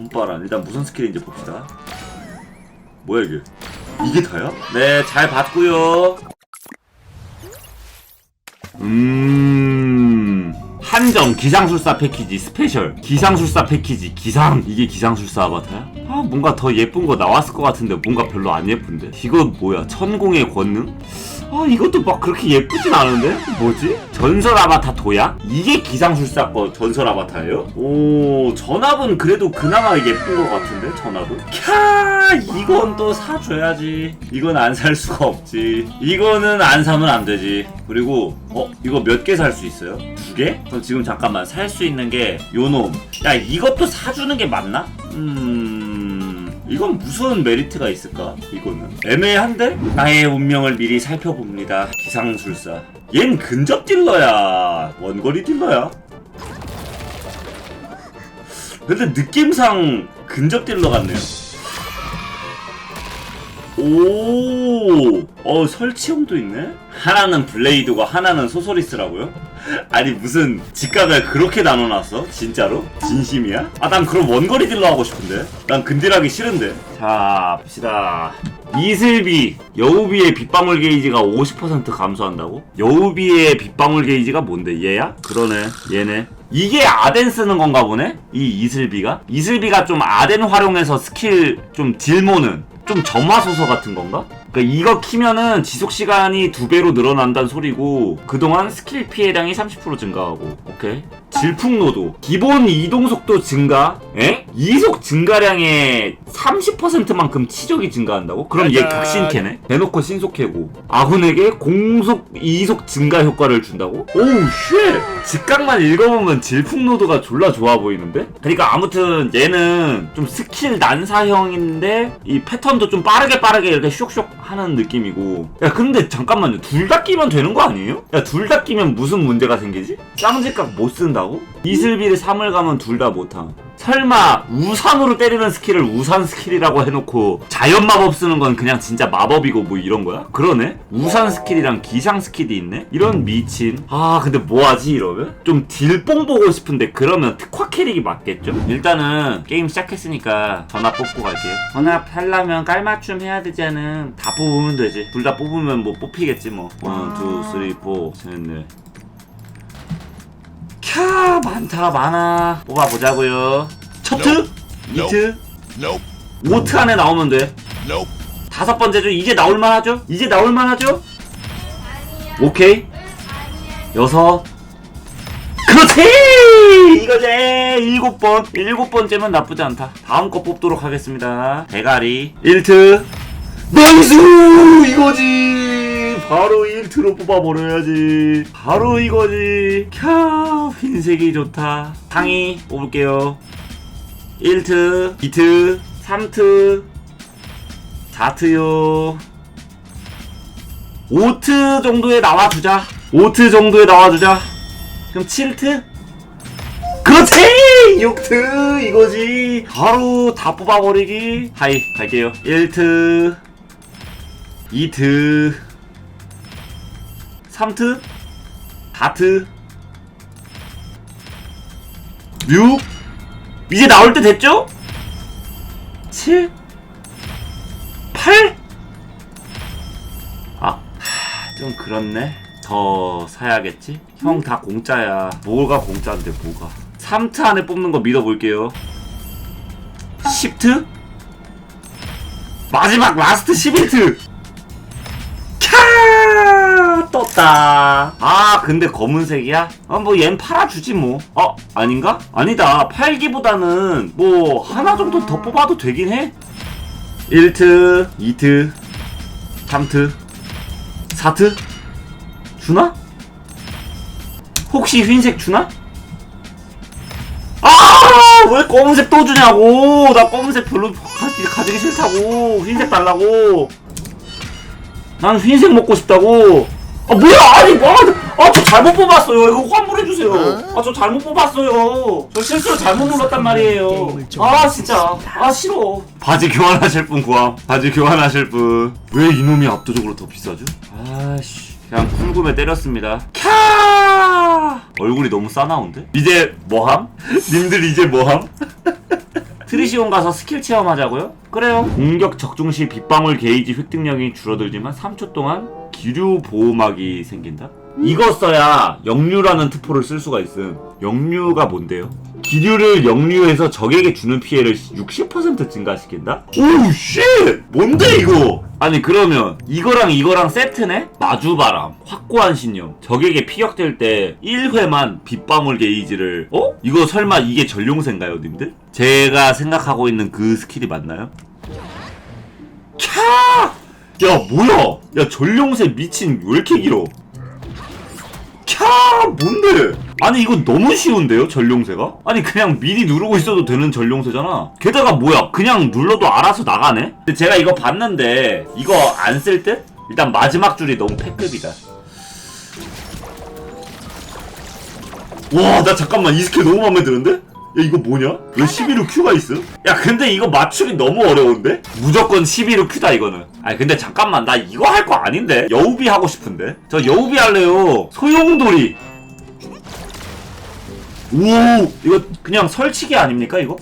봄바람. 일단 무슨 스킬인지 봅시다. 뭐야 이게? 이게 다야? 네잘 봤고요. 음 한정 기상술사 패키지 스페셜 기상술사 패키지 기상 이게 기상술사 아바타야? 아 뭔가 더 예쁜 거 나왔을 것 같은데 뭔가 별로 안 예쁜데 이거 뭐야 천공의 권능? 아 이것도 막 그렇게 예쁘진 않은데? 뭐지? 전설 아바타 도약? 이게 기상술사 거 전설 아바타예요? 오 전압은 그래도 그나마 예쁜 것 같은데 전압은? 캬 이건 또 사줘야지 이건 안 살 수가 없지 이거는 안 사면 안 되지 그리고 어 이거 몇 개 살 수 있어요? 두 개? 그럼 지금 잠깐만 살 수 있는 게 요놈 야 이것도 사주는 게 맞나? 음... 이건 무슨 메리트가 있을까? 이거는 애매한데? 나의 운명을 미리 살펴봅니다. 기상술사. 얜 근접 딜러야. 원거리 딜러야. 근데 느낌상 근접 딜러 같네요. 오, 어 설치형도 있네. 하나는 블레이드고 하나는 소소리스라고요? 아니 무슨 직각을 그렇게 나눠놨어? 진짜로? 진심이야? 아 난 그럼 원거리 딜러 하고 싶은데. 난 근딜하기 싫은데. 자 봅시다. 이슬비 여우비의 빗방울 게이지가 50% 감소한다고? 여우비의 빗방울 게이지가 뭔데 얘야? 그러네 얘네 이게 아덴 쓰는 건가 보네? 이 이슬비가? 이슬비가 좀 아덴 활용해서 스킬 좀 딜모는 좀 점화소서 같은 건가? 그러니까 이거 키면은 지속 시간이 두 배로 늘어난다는 소리고 그동안 스킬 피해량이 30% 증가하고 오케이 질풍노도 기본 이동 속도 증가 에? 이속 증가량의 30%만큼 치적이 증가한다고? 그럼 얘 짜잔. 각신캐네? 대놓고 신속해고 아군에게 공속 이속 증가 효과를 준다고? 오우 쉣 직각만 읽어보면 질풍노도가 졸라 좋아 보이는데? 그러니까 아무튼 얘는 좀 스킬 난사형인데 이 패턴도 좀 빠르게 빠르게 이렇게 쇽쇽 하는 느낌이고 야 근데 잠깐만요 둘 다 끼면 되는 거 아니에요? 야 둘 다 끼면 무슨 문제가 생기지? 쌍질각 못 쓴다고? 이슬비를 3을 가면 둘 다 못함 설마 우산으로 때리는 스킬을 우산 스킬이라고 해놓고 자연 마법 쓰는 건 그냥 진짜 마법이고 뭐 이런 거야? 그러네? 우산 스킬이랑 기상 스킬이 있네? 이런 미친 아 근데 뭐하지 이러면? 좀 딜뽕 보고 싶은데 그러면 특화 캐릭이 맞겠죠? 일단은 게임 시작했으니까 전화 뽑고 갈게요 전화 하려면 깔맞춤 해야 되지않은 다 뽑으면 되지 둘 다 뽑으면 뭐 뽑히겠지 뭐 원, 투, 쓰리, 포, 셋, 넷 캬 많다 많아. 뽑아보자고요. 첫트? 이트? Nope. 오트 안에 나오면 돼. 다섯 번째죠 이제 나올만 하죠? 이제 나올만 하죠? 오케이. 여섯. 그렇지! 이거지! 일곱 번. 일곱 번째면 나쁘지 않다. 다음 거 뽑도록 하겠습니다. 대가리. 1트. 나이스 이거지 바로 1트로 뽑아버려야지. 바로 이거지. 캬 흰색이 좋다. 상의 뽑을게요. 1트 2트 3트 4트요. 5트 정도에 나와주자. 5트 정도에 나와주자. 그럼 7트? 그렇지! 6트 이거지. 바로 다 뽑아버리기. 하이 갈게요. 1트 2트 3트 4트 6 이제 나올 때 됐죠? 7 8? 아, 하, 좀 그렇네. 더 사야겠지? 형 다 공짜야. 뭐가 공짜인데 뭐가. 3트 안에 뽑는 거 믿어볼게요. 10트? 마지막 라스트 11트! 캬! 떴다. 아, 근데 검은색이야? 아, 뭐, 얜 팔아주지, 뭐. 어, 아닌가? 아니다. 팔기보다는, 뭐, 하나 정도 더 뽑아도 되긴 해. 1트, 2트, 3트, 4트? 주나? 혹시 흰색 주나? 아! 왜 검은색 또 주냐고! 나 검은색 별로 가지, 가지기 싫다고! 흰색 달라고! 난 흰색 먹고 싶다고! 아, 뭐야! 아니, 뭐! 아, 저 잘못 뽑았어요! 이거 환불해 주세요! 아, 저 잘못 뽑았어요! 저 실수로 잘못 눌렀단 말이에요! 아, 진짜! 아, 싫어! 바지 교환하실 분 구함. 바지 교환하실 분. 왜 이놈이 압도적으로 더 비싸죠? 아씨. 그냥 쿨금에 때렸습니다. 캬! 얼굴이 너무 싸나운데? 이제 뭐함? 님들 이제 뭐함? 트리시온 가서 스킬 체험하자고요? 그래요. 공격 적중 시 빗방울 게이지 획득량이 줄어들지만 3초 동안 기류 보호막이 생긴다? 이거 써야 역류라는 특포를 쓸 수가 있음. 역류가 뭔데요? 기류를 역류해서 적에게 주는 피해를 60% 증가시킨다? 오우 쉣! 뭔데 이거? 아니 그러면 이거랑 이거랑 세트네? 마주바람, 확고한 신념, 적에게 피격될 때 1회만 빗방울 게이지를 어? 이거 설마 이게 전룡세인가요 님들? 제가 생각하고 있는 그 스킬이 맞나요? 캬! 야 뭐야? 야 전룡세 미친 왜 이렇게 길어? 캬 뭔데? 아니 이거 너무 쉬운데요 전룡세가? 아니 그냥 미리 누르고 있어도 되는 전룡세잖아 게다가 뭐야 그냥 눌러도 알아서 나가네? 근데 제가 이거 봤는데 이거 안 쓸 듯? 일단 마지막 줄이 너무 패급이다 와 나 잠깐만 이 스킬 너무 마음에 드는데? 야 이거 뭐냐? 왜 11호 Q가 있어? 야 근데 이거 맞추기 너무 어려운데? 무조건 11호 Q다 이거는 아니 근데 잠깐만 나 이거 할 거 아닌데? 여우비 하고 싶은데? 저 여우비 할래요 소용돌이 오 이거 그냥 설치기 아닙니까 이거?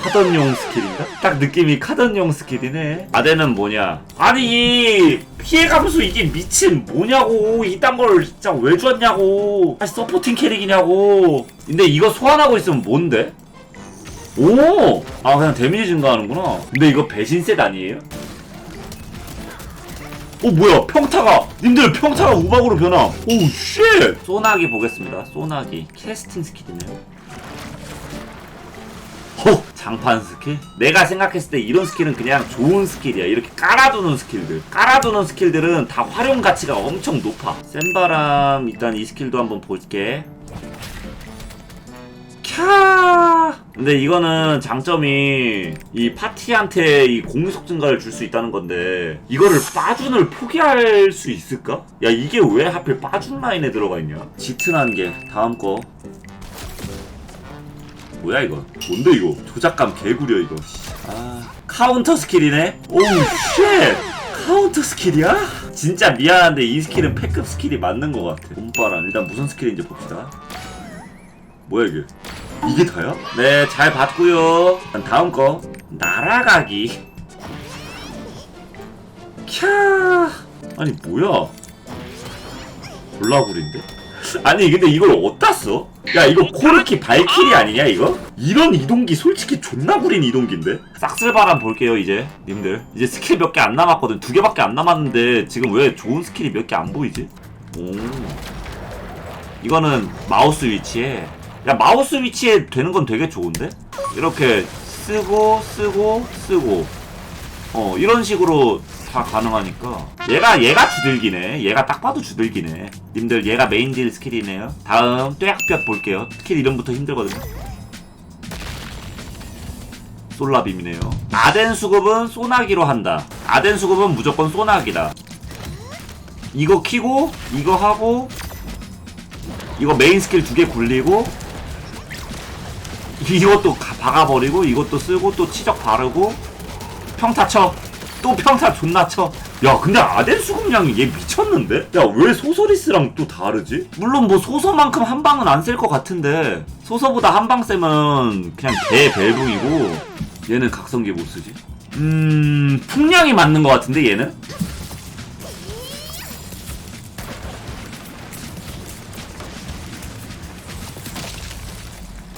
캬 카던용 스킬인가? 딱 느낌이 카던용 스킬이네. 아대는 뭐냐? 아니 피해 감소 이게 미친 뭐냐고. 이딴 걸 진짜 왜 줬냐고. 다시 서포팅 캐릭이냐고. 근데 이거 소환하고 있으면 뭔데? 오! 아 그냥 데미지 증가하는구나. 근데 이거 배신 셋 아니에요? 어 뭐야? 평타가. 님들 평타가 우박으로 변함. 오우 쉣! 소나기 보겠습니다. 소나기. 캐스팅 스킬이네요 허! 장판 스킬? 내가 생각했을 때 이런 스킬은 그냥 좋은 스킬이야. 이렇게 깔아두는 스킬들. 깔아두는 스킬들은 다 활용 가치가 엄청 높아. 센바람, 일단 이 스킬도 한번 볼게. 캬! 근데 이거는 장점이 이 파티한테 이 공속 증가를 줄 수 있다는 건데 이거를 빠준을 포기할 수 있을까? 야 이게 왜 하필 빠준 라인에 들어가 있냐? 짙은한 게 다음 거 뭐야 이거? 뭔데 이거? 조작감 개구려 이거. 아 카운터 스킬이네. 오우 쉣. 카운터 스킬이야? 진짜 미안한데 이 스킬은 패급 스킬이 맞는 것 같아. 봄바람 일단 무슨 스킬인지 봅시다. 뭐야 이게? 이게 다야? 네, 잘 봤고요. 다음 거 날아가기. 캬. 아니 뭐야? 졸라구린데? 아니 근데 이걸 어디다 써? 야 이거 코르키 발키리 아니냐 이거? 이런 이동기 솔직히 존나 구린 이동기인데? 싹쓸바람 볼게요 이제 님들 이제 스킬 몇 개 안 남았거든 두 개밖에 안 남았는데 지금 왜 좋은 스킬이 몇 개 안 보이지? 오 이거는 마우스 위치에 야 마우스 위치에 되는 건 되게 좋은데? 이렇게 쓰고 쓰고 쓰고 어 이런 식으로 다 가능하니까. 얘가 얘가 주들기네. 얘가 딱 봐도 주들기네. 님들 얘가 메인 딜 스킬이네요. 다음 뙤약볕 볼게요. 스킬 이름부터 힘들거든요. 솔라빔이네요. 아덴 수급은 소나기로 한다. 아덴 수급은 무조건 소나기다. 이거 키고 이거 하고 이거 메인 스킬 두 개 굴리고 이것도 가- 박아버리고 이것도 쓰고 또 치적 바르고 평타 쳐. 또 평타 존나 쳐. 야, 근데 아덴 수급량이 얘 미쳤는데? 야, 왜 소서리스랑 또 다르지? 물론 뭐 소서만큼 한 방은 안 쓸 것 같은데 소서보다 한방 세면 그냥 개 벨붕이고 얘는 각성기 못 쓰지. 음, 풍량이 맞는 것 같은데 얘는?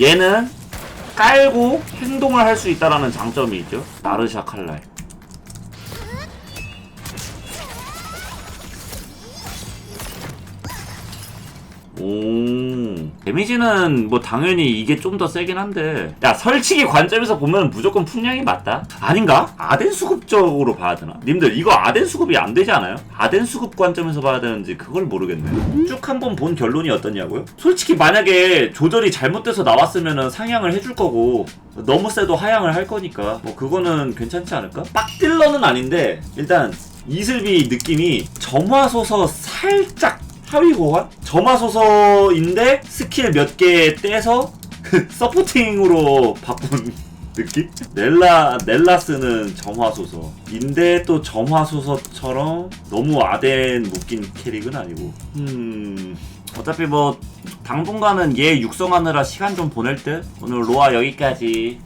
얘는 깔고 행동을 할 수 있다라는 장점이 있죠. 나르샤 칼날. 오 데미지는 뭐 당연히 이게 좀 더 세긴 한데 야 설치기 관점에서 보면 무조건 풍량이 맞다 아닌가? 아덴 수급적으로 봐야 되나? 님들 이거 아덴 수급이 안 되지 않아요? 아덴 수급 관점에서 봐야 되는지 그걸 모르겠네 쭉 한번 본 결론이 어떠냐고요? 솔직히 만약에 조절이 잘못돼서 나왔으면 상향을 해줄 거고 너무 세도 하향을 할 거니까 뭐 그거는 괜찮지 않을까? 빡딜러는 아닌데 일단 이슬비 느낌이 점화소서 살짝 하위 호환? 점화소서인데 스킬 몇 개 떼서 서포팅으로 바꾼 느낌? 넬라 넬라스는 점화소서인데 또 점화소서처럼 너무 아덴 묶인 캐릭은 아니고 음 어차피 뭐 당분간은 얘 육성하느라 시간 좀 보낼 듯 오늘 로아 여기까지